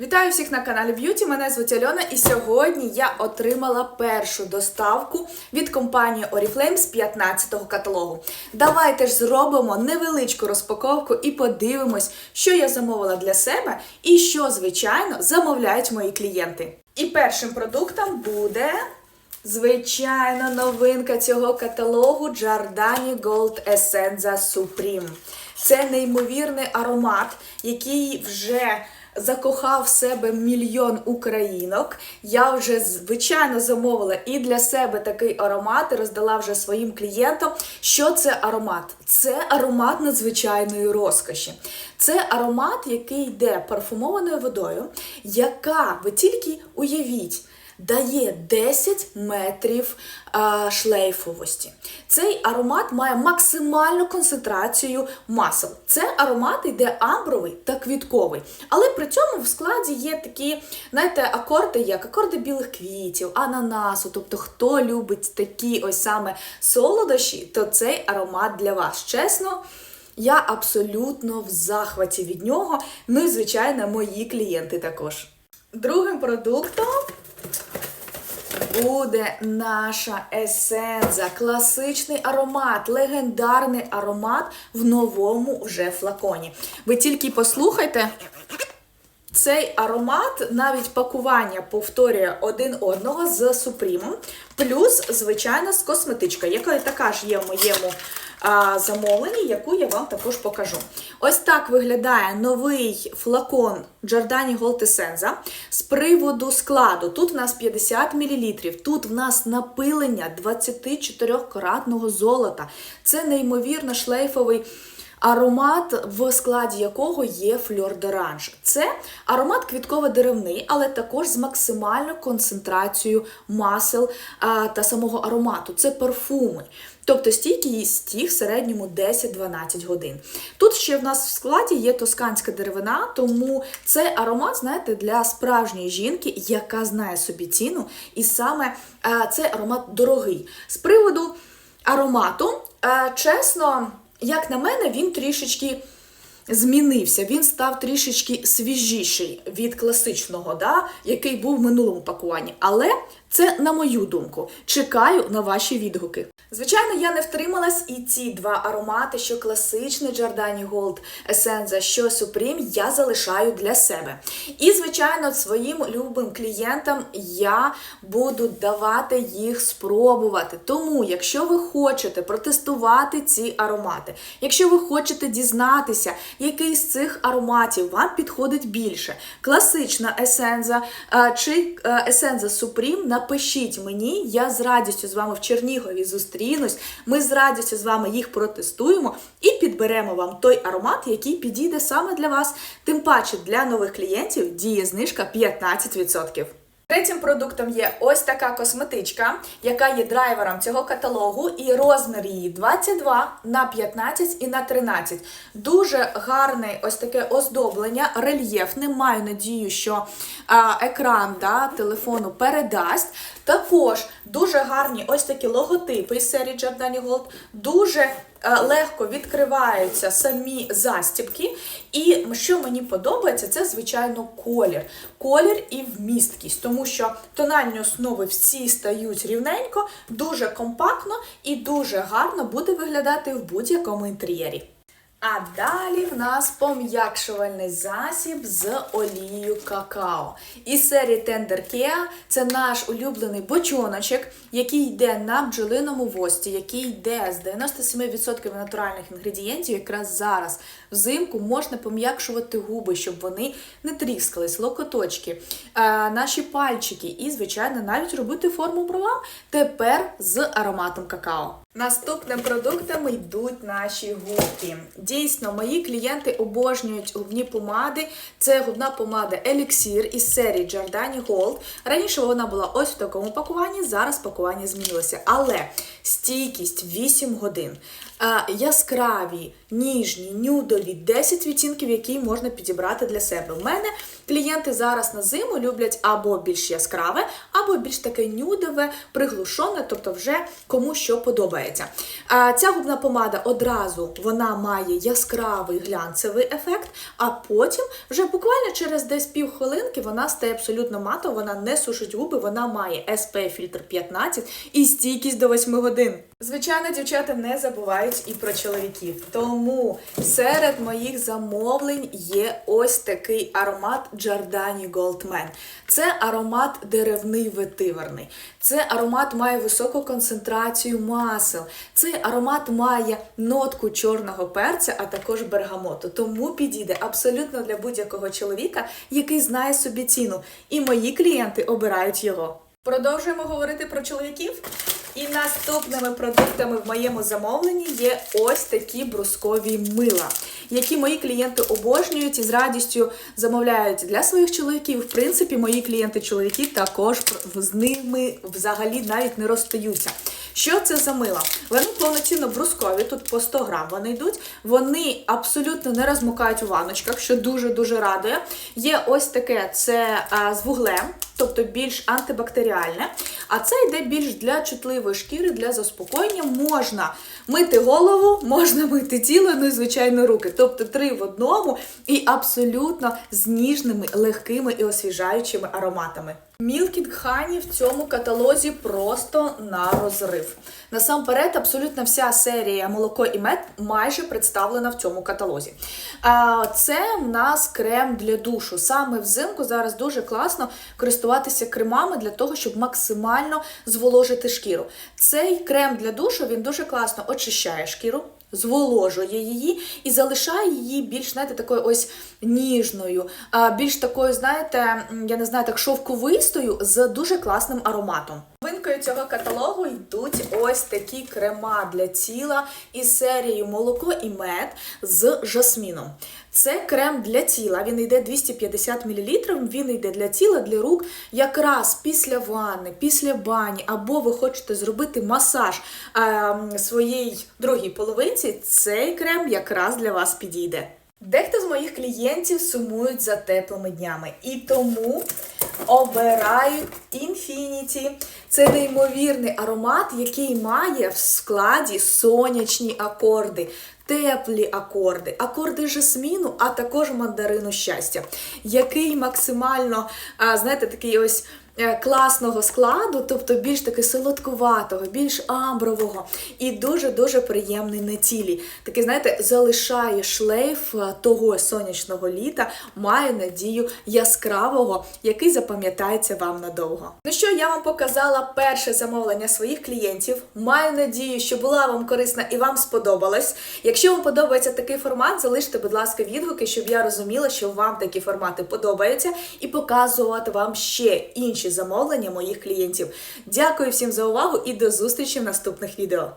Вітаю всіх на каналі Б'юті. Мене звуть Альона, і сьогодні я отримала першу доставку від компанії Oriflame з 15-го каталогу. Давайте ж зробимо невеличку розпаковку і подивимось, що я замовила для себе і що, звичайно, замовляють мої клієнти. І першим продуктом буде. Звичайно, новинка цього каталогу Giordani Gold Essenza Supreme. Це неймовірний аромат, який вже закохав в себе мільйон українок. Я вже звичайно замовила і для себе такий аромат і роздала вже своїм клієнтам. Що це аромат? Це аромат надзвичайної розкоші. Це аромат, який йде парфумованою водою, яка ви тільки уявіть дає 10 метрів а, шлейфовості. Цей аромат має максимальну концентрацію масел. Це аромат йде амбровий та квітковий. Але при цьому в складі є такі, знаєте, акорди, як акорди білих квітів, ананасу. Тобто, хто любить такі ось саме солодощі, то цей аромат для вас. Чесно. Я абсолютно в захваті від нього. Ну і, звичайно, мої клієнти також. Другим продуктом буде наша есенза, класичний аромат, легендарний аромат в новому вже флаконі. Ви тільки послухайте. Цей аромат, навіть пакування повторює один одного з супрімом, плюс, звичайно, з косметичкою, яка така ж є в моєму а, замовленні, яку я вам також покажу. Ось так виглядає новий флакон Giordani Gold Essenza. З приводу складу. Тут в нас 50 мл, тут в нас напилення 24-каратного золота. Це неймовірно шлейфовий. Аромат, в складі якого є фльор доранж. Це аромат квітково-деревний, але також з максимальною концентрацією масел та самого аромату. Це парфуми. Тобто стійкість стіг в середньому 10-12 годин. Тут ще в нас в складі є тосканська деревина, тому цей аромат, знаєте, для справжньої жінки, яка знає собі ціну, і саме цей аромат дорогий. З приводу аромату, чесно. Як на мене, він трішечки змінився, він став трішечки свіжіший від класичного, да, який був в минулому пакуванні. Але це на мою думку. Чекаю на ваші відгуки. Звичайно, я не втрималась, і ці два аромати, що класичний Giordani Gold Essenza, що Supreme, я залишаю для себе. І, звичайно, своїм любим клієнтам я буду давати їх спробувати. Тому, якщо ви хочете протестувати ці аромати, якщо ви хочете дізнатися, який з цих ароматів вам підходить більше, класична есенза чи есенза Supreme, напишіть мені, я з радістю з вами в Чернігові зустрінусь. Ми з радістю з вами їх протестуємо і підберемо вам той аромат, який підійде саме для вас. Тим паче для нових клієнтів діє знижка 15%. Третім продуктом є ось така косметичка, яка є драйвером цього каталогу, і розмір її 22 на 15 і на 13. Дуже гарне ось таке оздоблення, рельєфне. Маю надію, що а, екран да, телефону передасть. Також дуже гарні ось такі логотипи із серії Giordani Gold. Дуже легко відкриваються самі застібки. І що мені подобається, це, звичайно, колір. Колір і вмісткість, тому що тональні основи всі стають рівненько, дуже компактно і дуже гарно буде виглядати в будь-якому інтер'єрі. А далі в нас пом'якшувальний засіб з олією какао. Із серії Tender Care це наш улюблений бочоночок, який йде на бджолиному вості, який йде з 97% натуральних інгредієнтів. Якраз зараз взимку можна пом'якшувати губи, щоб вони не тріскались, локоточки, наші пальчики і, звичайно, навіть робити форму бровам тепер з ароматом какао. Наступним продуктом йдуть наші губки. Дійсно, мої клієнти обожнюють губні помади. Це губна помада Elixir із серії Giordani Gold. Раніше вона була ось в такому пакуванні, зараз пакування змінилося. Але стійкість 8 годин. Яскраві, ніжні, нюдові, 10 відтінків, які можна підібрати для себе. У мене клієнти зараз на зиму люблять або більш яскраве, або більш таке нюдове, приглушене, тобто вже кому що подобається. подобається. Ця губна помада одразу вона має яскравий глянцевий ефект, а потім вже буквально через десь півхвилинки вона стає абсолютно матова, вона не сушить губи, вона має SPF фільтр 15 і стійкість до 8 годин. Звичайно, дівчата не забувають і про чоловіків. Тому серед моїх замовлень є ось такий аромат Giordani Goldman. Це аромат деревний ветиверний. Це аромат має високу концентрацію масел. Цей аромат має нотку чорного перця, а також бергамоту. Тому підійде абсолютно для будь-якого чоловіка, який знає собі ціну. І мої клієнти обирають його. Продовжуємо говорити про чоловіків. І наступними продуктами в моєму замовленні є ось такі брускові мила, які мої клієнти обожнюють і з радістю замовляють для своїх чоловіків. В принципі, мої клієнти-чоловіки також з ними взагалі навіть не розстаються. Що це за мила? Вони повноцінно брускові, тут по 100 грам вони йдуть. Вони абсолютно не розмокають у ваночках, що дуже-дуже радує. Є ось таке це а, з вуглем, тобто більш антибактеріальне. А це йде більш для чутливої шкіри, для заспокоєння. Можна мити голову, можна мити тіло, ну і звичайно руки. Тобто три в одному і абсолютно з ніжними, легкими і освіжаючими ароматами. Мілкінг Хані в цьому каталозі просто на розрив. Насамперед, абсолютно вся серія молоко і мед майже представлена в цьому каталозі. А це в нас крем для душу. Саме взимку зараз дуже класно користуватися кремами для того, щоб максимально зволожити шкіру. Цей крем для душу він дуже класно очищає шкіру. Зволожує її і залишає її більш, знаєте, такою ось ніжною, більш такою, знаєте, я не знаю, так шовковистою з дуже класним ароматом. Новинкою цього каталогу йдуть ось такі крема для тіла із серією молоко і мед з жасміном. Це крем для тіла. Він йде 250 мл. Він йде для тіла, для рук. Якраз після ванни, після бані, або ви хочете зробити масаж е, своїй другій половинці. Цей крем якраз для вас підійде. Дехто з моїх клієнтів сумують за теплими днями і тому обирають Infinity. Це неймовірний аромат, який має в складі сонячні акорди. Теплі акорди, акорди жасміну, а також мандарину щастя, який максимально, знаєте, такий ось класного складу, тобто більш таки солодкуватого, більш амбрового і дуже-дуже приємний на тілі. Такий, знаєте, залишає шлейф е, того сонячного літа, має надію яскравого, який запам'ятається вам надовго. Ну що, я вам показала перше замовлення своїх клієнтів. Маю надію, що була вам корисна і вам сподобалась. Якщо вам подобається такий формат, залиште, будь ласка, відгуки, щоб я розуміла, що вам такі формати подобаються, і показувати вам ще інші замовлення моїх клієнтів. Дякую всім за увагу і до зустрічі в наступних відео.